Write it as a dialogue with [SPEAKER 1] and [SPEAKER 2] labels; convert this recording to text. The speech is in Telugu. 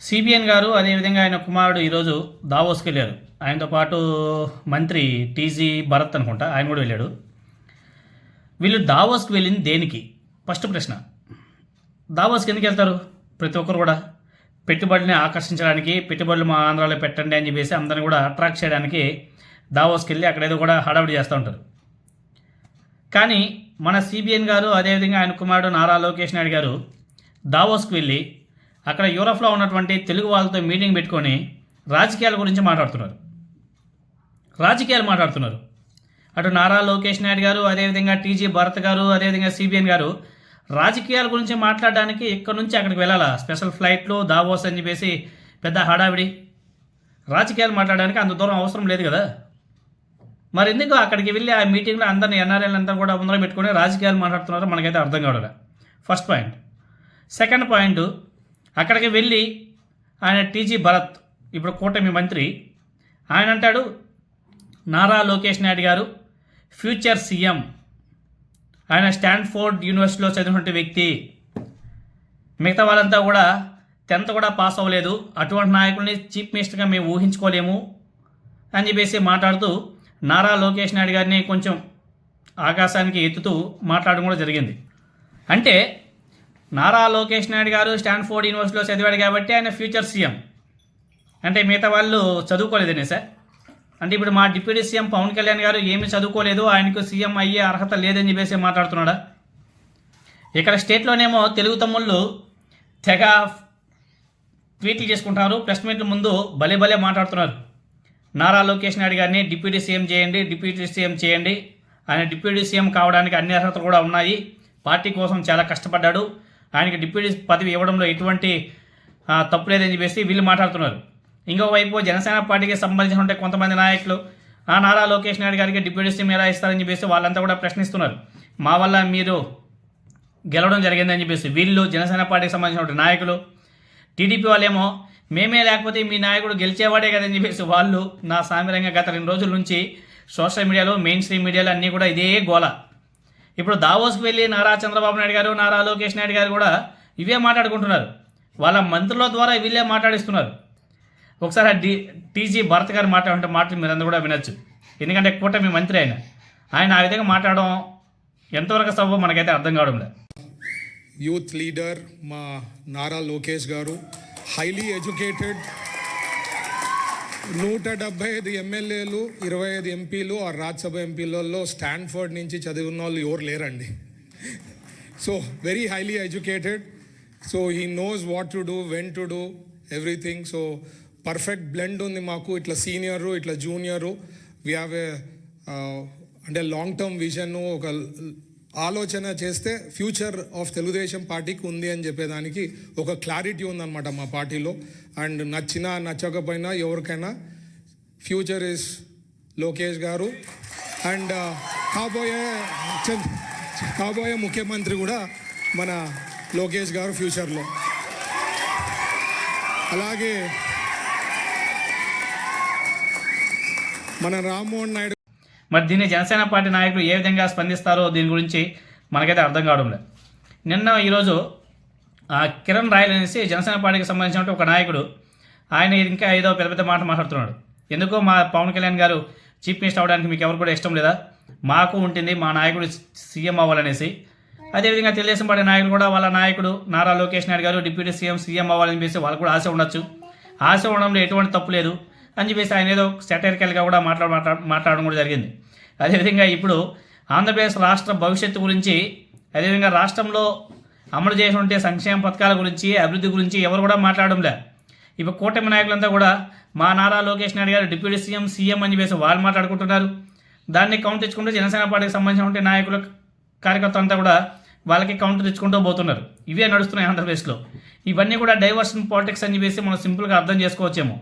[SPEAKER 1] సిబిఎన్ గారు అదేవిధంగా ఆయన కుమారుడు ఈరోజు దావోస్కి వెళ్ళారు. ఆయనతో పాటు మంత్రి టీజీ భరత్ అనుకుంటా ఆయన కూడా వెళ్ళాడు. వీళ్ళు దావోస్కి వెళ్ళింది దేనికి? ఫస్ట్ ప్రశ్న. దావోస్కి ఎందుకు వెళ్తారు ప్రతి ఒక్కరు కూడా? పెట్టుబడిని ఆకర్షించడానికి పెట్టుబడులు మా ఆంధ్రాలో పెట్టండి అని చెప్పేసి అందరిని కూడా అట్రాక్ట్ చేయడానికి దావోస్కి వెళ్ళి అక్కడ ఏదో కూడా హడావిడి చేస్తూ ఉంటారు. కానీ మన సిబిఎన్ గారు అదేవిధంగా ఆయన కుమారుడు నారా లోకేష్ నాయుడు గారు దావోస్కి వెళ్ళి అక్కడ యూరప్లో ఉన్నటువంటి తెలుగు వాళ్ళతో మీటింగ్ పెట్టుకొని రాజకీయాల గురించి మాట్లాడుతున్నారు. రాజకీయాలు మాట్లాడుతున్నారు. అటు నారా లోకేష్ నాయుడు గారు అదేవిధంగా టీజీ భరత్ గారు అదేవిధంగా సిబిఎన్ గారు రాజకీయాల గురించి మాట్లాడడానికి ఇక్కడ నుంచి అక్కడికి వెళ్ళాలా? స్పెషల్ ఫ్లైట్లు దావోస్ అని చెప్పేసి పెద్ద హడావిడి. రాజకీయాలు మాట్లాడడానికి అంత దూరం అవసరం లేదు కదా? మరి ఎందుకు అక్కడికి వెళ్ళి ఆ మీటింగ్లో అందరిని ఎన్ఆర్ఎల్ అంతా కూడా ముందర పెట్టుకొని రాజకీయాలు మాట్లాడుతున్నారో మనకైతే అర్థం కావడం ఫస్ట్ పాయింట్ సెకండ్ పాయింట్ అక్కడికి వెళ్ళి ఆయన టీజీ భరత్ ఇప్పుడు కూటమి మంత్రి ఆయన అంటాడు నారా లోకేష్ నాయుడు గారు ఫ్యూచర్ సీఎం. ఆయన స్టాన్ఫోర్డ్ యూనివర్సిటీలో చదివినటువంటి వ్యక్తి. మిగతా వాళ్ళంతా కూడా టెన్త్ కూడా పాస్ అవ్వలేదు. అటువంటి నాయకుల్ని చీఫ్ మినిస్టర్గా మేము ఊహించుకోలేము అని చెప్పేసి మాట్లాడుతూ నారా లోకేష్ నాయుడు గారిని కొంచెం ఆకాశానికి ఎత్తుతూ మాట్లాడడం కూడా జరిగింది. అంటే నారా లోకేష్ నాయుడు గారు స్టాన్ఫోర్డ్ యూనివర్సిటీలో చదివాడు కాబట్టి ఆయన ఫ్యూచర్ సీఎం. అంటే మిగతా వాళ్ళు చదువుకోలేదనే సార్. అంటే ఇప్పుడు మా డిప్యూటీ సీఎం పవన్ కళ్యాణ్ గారు ఏమీ చదువుకోలేదు ఆయనకు సీఎం అయ్యే అర్హత లేదని చెప్పేసి మాట్లాడుతున్నాడా? ఇక్కడ స్టేట్లోనేమో తెలుగు తమ్ముళ్ళు తెగ ట్వీట్లు చేసుకుంటారు ప్రెస్ మీట్ల ముందు భలే భలే మాట్లాడుతున్నారు. నారా లోకేష్ నాయుడు గారిని డిప్యూటీ సీఎం చేయండి డిప్యూటీ సీఎం చేయండి. ఆయన డిప్యూటీ సీఎం కావడానికి అన్ని అర్హతలు కూడా ఉన్నాయి. పార్టీ కోసం చాలా కష్టపడ్డాడు. ఆయనకి డిప్యూటీ పదవి ఇవ్వడంలో ఎటువంటి తప్పు లేదని చెప్పేసి వీళ్ళు మాట్లాడుతున్నారు. ఇంకోవైపు జనసేన పార్టీకి సంబంధించిన కొంతమంది నాయకులు ఆ నారా లోకేష్ నాయుడు గారికి డిప్యూటీ సీఎం ఎలా ఇస్తారని చెప్పేసి వాళ్ళంతా కూడా ప్రశ్నిస్తున్నారు. మా వల్ల మీరు గెలవడం జరిగిందని చెప్పేసి వీళ్ళు జనసేన పార్టీకి సంబంధించిన నాయకులు టీడీపీ వాళ్ళేమో మేమే లేకపోతే మీ నాయకుడు గెలిచేవాడే కదని చెప్పేసి వాళ్ళు నా సామ్యంగా గత రెండు రోజుల నుంచి సోషల్ మీడియాలో మెయిన్ స్ట్రీమ్ మీడియాలో అన్నీ కూడా ఇదే గోల. ఇప్పుడు దావోస్కి వెళ్ళి నారా చంద్రబాబు నాయుడు గారు నారా లోకేష్ నాయుడు గారు కూడా ఇవే మాట్లాడుకుంటున్నారు. వాళ్ళ మంత్రుల ద్వారా వీళ్ళే మాట్లాడిస్తున్నారు. ఒకసారి ఆ డి టీజీ భరత్ గారు మాట్లాడే మాటలు మీరందరూ కూడా వినొచ్చు. ఎందుకంటే కూటమి మంత్రి ఆయన. ఆయన ఆ విధంగా మాట్లాడడం ఎంతవరకు సభ మనకైతే అర్థం కావడం లేదు
[SPEAKER 2] యూత్ లీడర్ మా నారా లోకేష్ గారు హైలీ ఎడ్యుకేటెడ్ నూట డెబ్బై ఐదు ఎమ్మెల్యేలు ఇరవై ఐదు ఎంపీలు ఆ రాజ్యసభ ఎంపీలలో స్టాన్ఫర్డ్ నుంచి చదివిన వాళ్ళు ఎవరు లేరండి. So very highly educated so he knows what to do when to do everything so perfect blend ఉంది మాకు. ఇట్లా సీనియరు ఇట్లా జూనియరు వీ హ్యావ్ ఏ అంటే లాంగ్ టర్మ్ విజన్ ఒక ఆలోచన చేస్తే ఫ్యూచర్ ఆఫ్ తెలుగుదేశం పార్టీకి ఉంది అని చెప్పేదానికి ఒక క్లారిటీ ఉందన్నమాట మా పార్టీలో. అండ్ నచ్చినా నచ్చకపోయినా ఎవరికైనా ఫ్యూచర్ ఇస్ లోకేష్ గారు. అండ్ uh, కాబోయే కాబోయే ముఖ్యమంత్రి కూడా మన లోకేష్ గారు ఫ్యూచర్లో. అలాగే మన రామ్మోహన్ నాయుడు
[SPEAKER 1] మరి దీన్ని జనసేన పార్టీ నాయకులు ఏ విధంగా స్పందిస్తారో దీని గురించి మనకైతే అర్థం కావడం లేదు. నిన్న ఈరోజు ఆ కిరణ్ రాయల్ అనేసి జనసేన పార్టీకి సంబంధించిన ఒక నాయకుడు ఆయన ఇంకా ఏదో పెద్ద పెద్ద మాట మాట్లాడుతున్నాడు. ఎందుకో మా పవన్ కళ్యాణ్ గారు చీఫ్ మినిస్టర్ అవ్వడానికి మీకు ఎవరు కూడా ఇష్టం లేదా? మాకు ఉంటుంది మా నాయకుడు సీఎం అవ్వాలనేసి. అదేవిధంగా తెలుగుదేశం పార్టీ నాయకులు కూడా వాళ్ళ నాయకుడు నారా లోకేష్ నాయుడు గారు డిప్యూటీ సీఎం సీఎం అవ్వాలని చెప్పేసి వాళ్ళకు కూడా ఆశ ఉండొచ్చు. ఆశ ఉండడంలో ఎటువంటి తప్పు లేదు అని చెప్పేసి ఆయన ఏదో సెటరికల్గా కూడా మాట్లాడ మాట్లాడడం కూడా జరిగింది. అదేవిధంగా ఇప్పుడు ఆంధ్రప్రదేశ్ రాష్ట్ర భవిష్యత్తు గురించి అదేవిధంగా రాష్ట్రంలో అమలు చేసినటువంటి సంక్షేమ పథకాల గురించి అభివృద్ధి గురించి ఎవరు కూడా మాట్లాడడంలే. ఇప్పుడు కూటమి నాయకులంతా కూడా మా నారా లోకేష్ నాయుడు గారు డిప్యూటీ సీఎం సీఎం అని చెప్పేసి వాళ్ళు మాట్లాడుకుంటున్నారు. దాన్ని కౌంటర్ ఇచ్చుకుంటూ జనసేన పార్టీకి సంబంధించిన నాయకుల కార్యకర్తలు అంతా కూడా వాళ్ళకి కౌంటర్ ఇచ్చుకుంటూ పోతున్నారు. ఇవే నడుస్తున్నాయి ఆంధ్రప్రదేశ్లో. ఇవన్నీ కూడా డైవర్షన్ పాలిటిక్స్ అని చెప్పేసి మనం సింపుల్గా అర్థం చేసుకోవచ్చేమో.